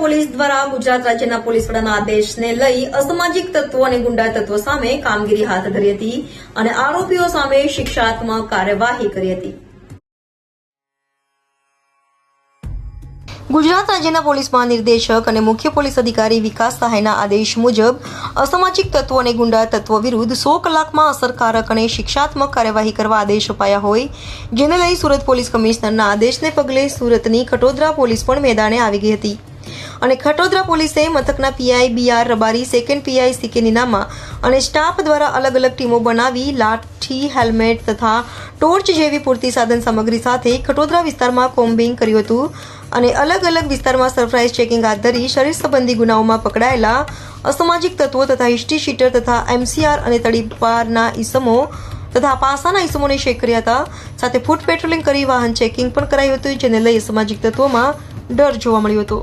Police દ્વારા ગુજરાત રાજ્યના police વડાના આદેશને લઈ અસામાજિક તત્વો અને ગુંડા તત્વો સામે કામગીરી હાથ ધરી હતી અને આરોપીઓ સામે શિક્ષાત્મક કાર્યવાહી કરી હતી. ગુજરાત રાજ્યના પોલીસ મહાનિર્દેશક અને મુખ્ય પોલીસ અધિકારી વિકાસ સહાયના આદેશ મુજબ અસામાજિક તત્વો અને ગુંડા તત્વો વિરુદ્ધ સો કલાકમાં અસરકારક અને શિક્ષાત્મક કાર્યવાહી કરવા આદેશ અપાયા હોય, જેને લઈ સુરત પોલીસ કમિશનરના આદેશને પગલે સુરતની કટોદરા પોલીસ પણ મેદાને આવી ગઈ હતી. અને ખટોદરા પોલીસે મથકના PI BR Rabari, second PI CK Ninama અને સ્ટાફ દ્વારા અલગ અલગ ટીમો બનાવી લાઠી, હેલ્મેટ તથા ટોર્ચ જેવી પૂરતી સાધન સામગ્રી સાથે ખટોદરા વિસ્તારમાં કોમ્બિંગ કર્યું હતું અને અલગ અલગ વિસ્તારમાં સરપ્રાઇઝ ચેકિંગ હાથ ધરી શરીર સંબંધી ગુનાઓમાં પકડાયેલા અસામાજિક તત્વો તથા હિસ્ટ્રી શીટર તથા એમસીઆર અને તડીપારના ઈસમો તથા પાસાના ઇસમોને શેક કર્યા હતા. સાથે ફૂટ પેટ્રોલિંગ કરી વાહન ચેકિંગ પણ કરાયું હતું, જેને લઈ અસામાજિક તત્વોમાં ડર જોવા મળ્યો હતો.